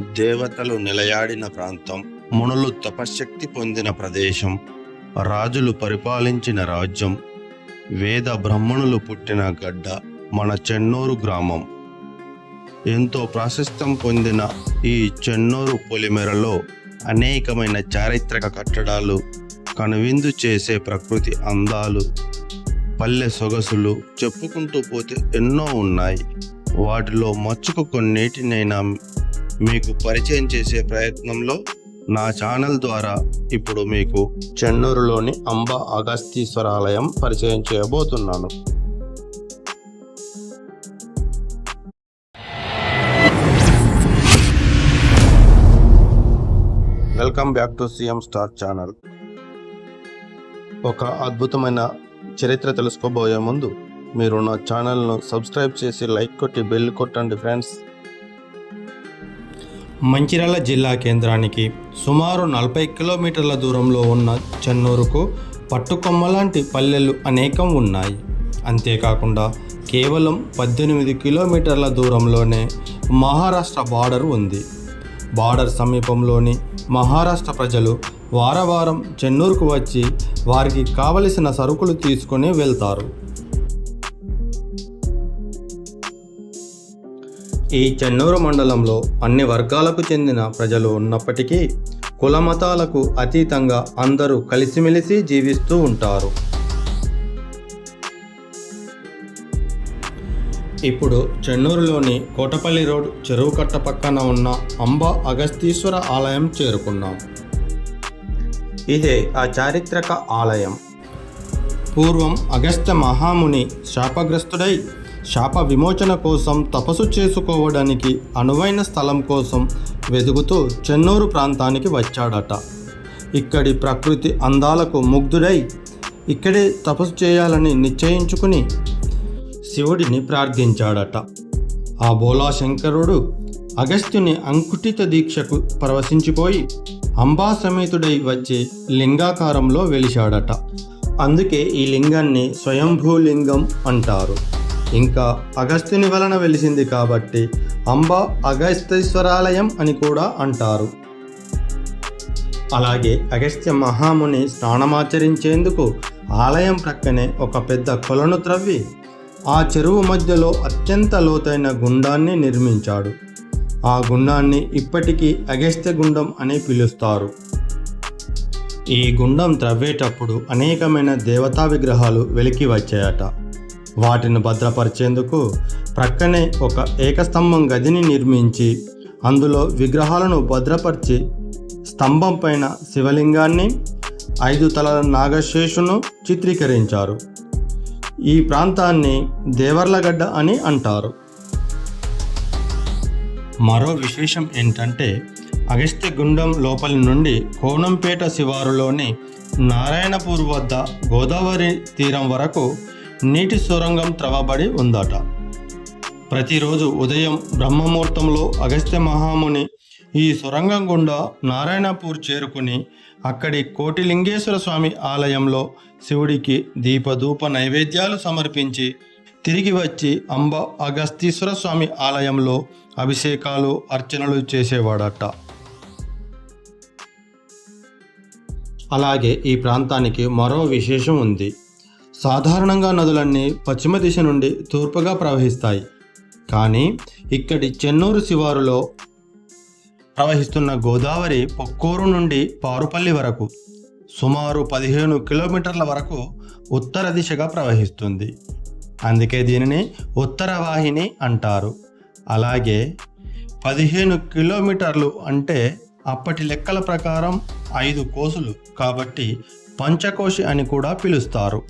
దేవతలు నిలయాడిన ప్రాంతం మునులు తపశ్శక్తి పొందిన ప్రదేశం రాజులు పరిపాలించిన రాజ్యం వేద బ్రహ్మణులు పుట్టిన గడ్డ మన చెన్నూరు గ్రామం. ఎంతో ప్రాశస్త్యం పొందిన ఈ చెన్నూరు పొలిమెరలో అనేకమైన చారిత్రక కట్టడాలు కనువిందు చేసే ప్రకృతి అందాలు పల్లె సొగసులు చెప్పుకుంటూ పోతే ఎన్నో ఉన్నాయి. వాటిలో మచ్చుకు కొన్నిటినైనా మీకు పరిచయం చేసే ప్రయత్నంలో నా ఛానల్ ద్వారా ఇప్పుడు మీకు చెన్నూరులోని అంబ అగస్తీశ్వర ఆలయం పరిచయం చేయబోతున్నాను. Welcome back to CM star channel. ఒక అద్భుతమైన చరిత్ర తెలుసుకోబోయే ముందు మీరు నా ఛానల్ను సబ్స్క్రైబ్ చేసి లైక్ కొట్టి బెల్ కొట్టండి ఫ్రెండ్స్. మంచిర్యాల జిల్లా కేంద్రానికి సుమారు నలభై కిలోమీటర్ల దూరంలో ఉన్న చెన్నూరుకు పట్టుకొమ్మ లాంటి పల్లెలు అనేకం ఉన్నాయి. అంతేకాకుండా కేవలం పద్దెనిమిది కిలోమీటర్ల దూరంలోనే మహారాష్ట్ర బార్డర్ ఉంది. బార్డర్ సమీపంలోని మహారాష్ట్ర ప్రజలు వారవారం చెన్నూరుకు వచ్చి వారికి కావలసిన సరుకులు తీసుకొని వెళ్తారు. ఈ చెన్నూరు మండలంలో అన్ని వర్గాలకు చెందిన ప్రజలు ఉన్నప్పటికీ కుల మతాలకు అతీతంగా అందరూ కలిసిమెలిసి జీవిస్తూ ఉంటారు. ఇప్పుడు చెన్నూరులోని కోటపల్లి రోడ్ చెరువు కట్ట పక్కన ఉన్న అంబ అగస్తీశ్వర ఆలయం చేరుకున్నాం. ఇదే ఆ చారిత్రక ఆలయం. పూర్వం అగస్త్య మహాముని శాపగ్రస్తుడై శాప విమోచన కోసం తపస్సు చేసుకోవడానికి అనువైన స్థలం కోసం వెతుకుతూ చెన్నూరు ప్రాంతానికి వచ్చాడట. ఇక్కడి ప్రకృతి అందాలకు ముగ్ధుడై ఇక్కడే తపస్సు చేయాలని నిశ్చయించుకుని శివుడిని ప్రార్థించాడట. ఆ బోలాశంకరుడు అగస్త్యుని అంకుటిత దీక్షకు పరవశించిపోయి అంబా సమేతుడై లింగాకారంలో వెలిశాడట. అందుకే ఈ లింగాన్ని స్వయంభూలింగం అంటారు. ఇంకా అగస్త్యుని వలన వెలిసింది కాబట్టి అంబ అగస్తీశ్వరాలయం అని కూడా అంటారు. అలాగే అగస్త్య మహాముని స్నానమాచరించేందుకు ఆలయం ప్రక్కనే ఒక పెద్ద కొలను త్రవ్వి ఆ చెరువు మధ్యలో అత్యంత లోతైన గుండాన్ని నిర్మించాడు. ఆ గుండాన్ని ఇప్పటికీ అగస్త్య గుండం అని పిలుస్తారు. ఈ గుండం త్రవ్వేటప్పుడు అనేకమైన దేవతా విగ్రహాలు వెలికి వచ్చాయట. వాటిని భద్రపరిచేందుకు ప్రక్కనే ఒక ఏకస్తంభం గదిని నిర్మించి అందులో విగ్రహాలను భద్రపరిచి స్తంభం పైన శివలింగాన్ని ఐదు తలల నాగశేషును చిత్రీకరించారు. ఈ ప్రాంతాన్ని దేవర్లగడ్డ అని అంటారు. మరో విశేషం ఏంటంటే అగస్త్య గుండం లోపలి నుండి కోనంపేట శివారులోని నారాయణపూర్ వద్ద గోదావరి తీరం వరకు నీటి సొరంగం త్రవబడి ఉందట. ప్రతిరోజు ఉదయం బ్రహ్మముహూర్తంలో అగస్త్య మహాముని ఈ సొరంగం గుండా నారాయణపూర్ చేరుకుని అక్కడి కోటిలింగేశ్వర స్వామి ఆలయంలో శివుడికి దీపధూప నైవేద్యాలు సమర్పించి తిరిగి వచ్చి అంబ అగస్తీశ్వర స్వామి ఆలయంలో అభిషేకాలు అర్చనలు చేసేవాడట. అలాగే ఈ ప్రాంతానికి మరో విశేషం ఉంది. సాధారణంగా నదులన్నీ పశ్చిమ దిశ నుండి తూర్పుగా ప్రవహిస్తాయి. కానీ ఇక్కడి చెన్నూరు శివారులో ప్రవహిస్తున్న గోదావరి పొక్కూరు నుండి పారుపల్లి వరకు సుమారు పదిహేను కిలోమీటర్ల వరకు ఉత్తర దిశగా ప్రవహిస్తుంది. అందుకే దీనిని ఉత్తర వాహిని అంటారు. అలాగే పదిహేను కిలోమీటర్లు అంటే అప్పటి లెక్కల ప్రకారం ఐదు కోసులు కాబట్టి పంచకోశి అని కూడా పిలుస్తారు.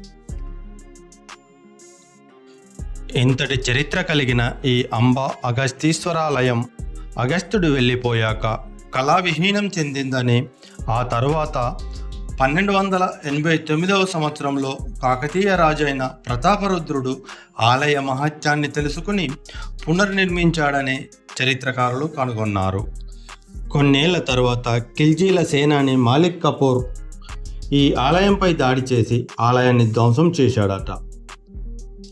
ఇంతటి చరిత్ర కలిగిన ఈ అంబ అగస్తీశ్వరాలయం అగస్త్యుడు వెళ్ళిపోయాక కళావిహీనం చెందిందని ఆ తరువాత పన్నెండు వందల ఎనభై తొమ్మిదవ సంవత్సరంలో కాకతీయ రాజైన ప్రతాపరుద్రుడు ఆలయ మహత్యాన్ని తెలుసుకుని పునర్నిర్మించాడని చరిత్రకారులు కనుగొన్నారు. కొన్నేళ్ళ తరువాత ఖిల్జీల సేనాని మాలిక్ కపూర్ ఈ ఆలయంపై దాడి చేసి ఆలయాన్ని ధ్వంసం చేశాడట.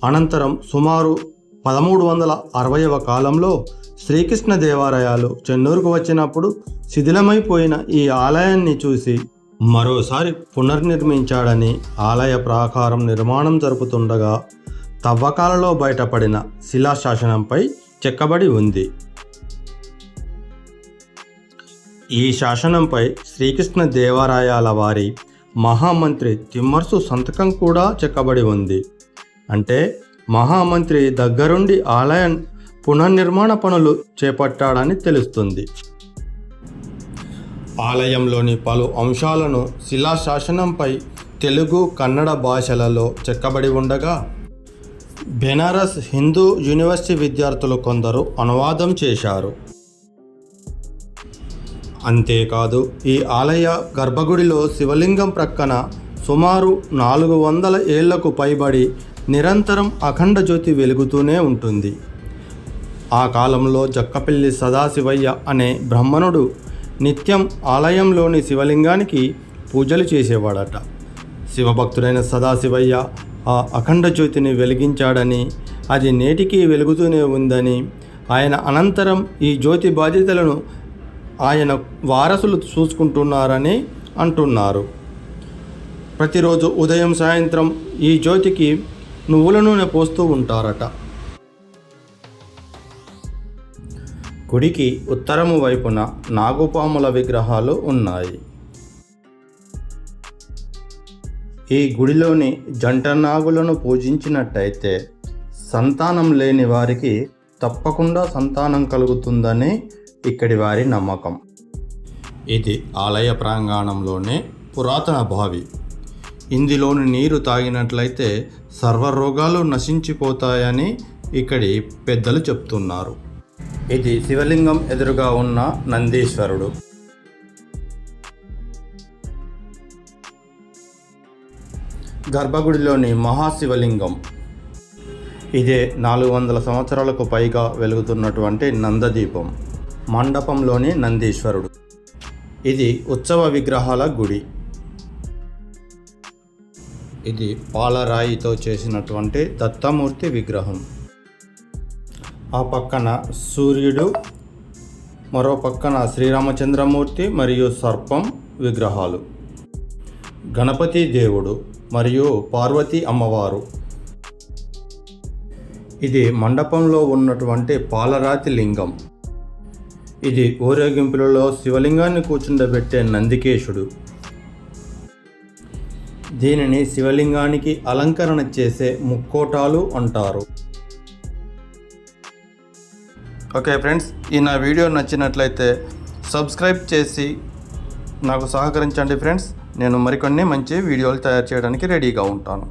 అనంతరం సుమారు పదమూడు వందల అరవైవ కాలంలో శ్రీకృష్ణ దేవాలయాలు చెన్నూరుకు వచ్చినప్పుడు శిథిలమైపోయిన ఈ ఆలయాన్ని చూసి మరోసారి పునర్నిర్మించాడని ఆలయ ప్రాకారం నిర్మాణం జరుపుతుండగా తవ్వకాలలో బయటపడిన శిలాశాసనంపై చెక్కబడి ఉంది. ఈ శాసనంపై శ్రీకృష్ణ దేవాలయాల వారి మహామంత్రి తిమ్మర్సు సంతకం కూడా చెక్కబడి ఉంది. అంటే మహామంత్రి దగ్గరుండి ఆలయ పునర్నిర్మాణ పనులు చేపట్టాడని తెలుస్తుంది. ఆలయంలోని పలు అంశాలను శిలాశాసనంపై తెలుగు కన్నడ భాషలలో చెక్కబడి ఉండగా బెనారస్ హిందూ యూనివర్సిటీ విద్యార్థులు కొందరు అనువాదం చేశారు. అంతేకాదు ఈ ఆలయ గర్భగుడిలో శివలింగం ప్రక్కన సుమారు నాలుగు వందల ఏళ్ళకు పైబడి నిరంతరం అఖండ జ్యోతి వెలుగుతూనే ఉంటుంది. ఆ కాలంలో జక్కపల్లి సదాశివయ్య అనే బ్రాహ్మణుడు నిత్యం ఆలయంలోని శివలింగానికి పూజలు చేసేవాడట. శివభక్తుడైన సదాశివయ్య ఆ అఖండ జ్యోతిని వెలిగించాడని అది నేటికి వెలుగుతూనే ఉందని ఆయన అనంతరం ఈ జ్యోతి బాధ్యతలను ఆయన వారసులు చూసుకుంటున్నారని అంటున్నారు. ప్రతిరోజు ఉదయం సాయంత్రం ఈ జ్యోతికి నువ్వుల నూనె పోస్తూ ఉంటారట. గుడికి ఉత్తరము వైపున నాగుపాముల విగ్రహాలు ఉన్నాయి. ఈ గుడిలోని జంట నాగులను పూజించినట్టయితే సంతానం లేని వారికి తప్పకుండా సంతానం కలుగుతుందని ఇక్కడి వారి నమ్మకం. ఇది ఆలయ ప్రాంగణంలోనే పురాతన బావి. ఇందులోని నీరు తాగినట్లయితే సర్వరోగాలు నశించిపోతాయని ఇక్కడి పెద్దలు చెప్తున్నారు. ఇది శివలింగం ఎదురుగా ఉన్న నందీశ్వరుడు. గర్భగుడిలోని మహాశివలింగం. ఇదే నాలుగు వందల సంవత్సరాలకు పైగా వెలుగుతున్నటువంటి నందదీపం మండపంలోని నందీశ్వరుడు. ఇది ఉత్సవ విగ్రహాల గుడి. ఇది పాలరాయితో చేసినటువంటి దత్తమూర్తి విగ్రహం. ఆ పక్కన సూర్యుడు మరో పక్కన శ్రీరామచంద్రమూర్తి మరియు సర్పం విగ్రహాలు. గణపతి దేవుడు మరియు పార్వతీ అమ్మవారు. ఇది మండపంలో ఉన్నటువంటి పాలరాతి లింగం. ఇది ఊరేగింపులలో శివలింగాన్ని కూర్చుండబెట్టే నందికేశుడు. దీనిని శివలింగానికి అలంకరణ చేసే ముక్కోటాలు అంటారు. ఓకే ఫ్రెండ్స్ ఈ నా వీడియో నచ్చినట్లయితే సబ్స్క్రైబ్ చేసి నాకు సహకరించండి ఫ్రెండ్స్. నేను మరికొన్ని మంచి వీడియోలు తయారు చేయడానికి రెడీగా ఉంటాను.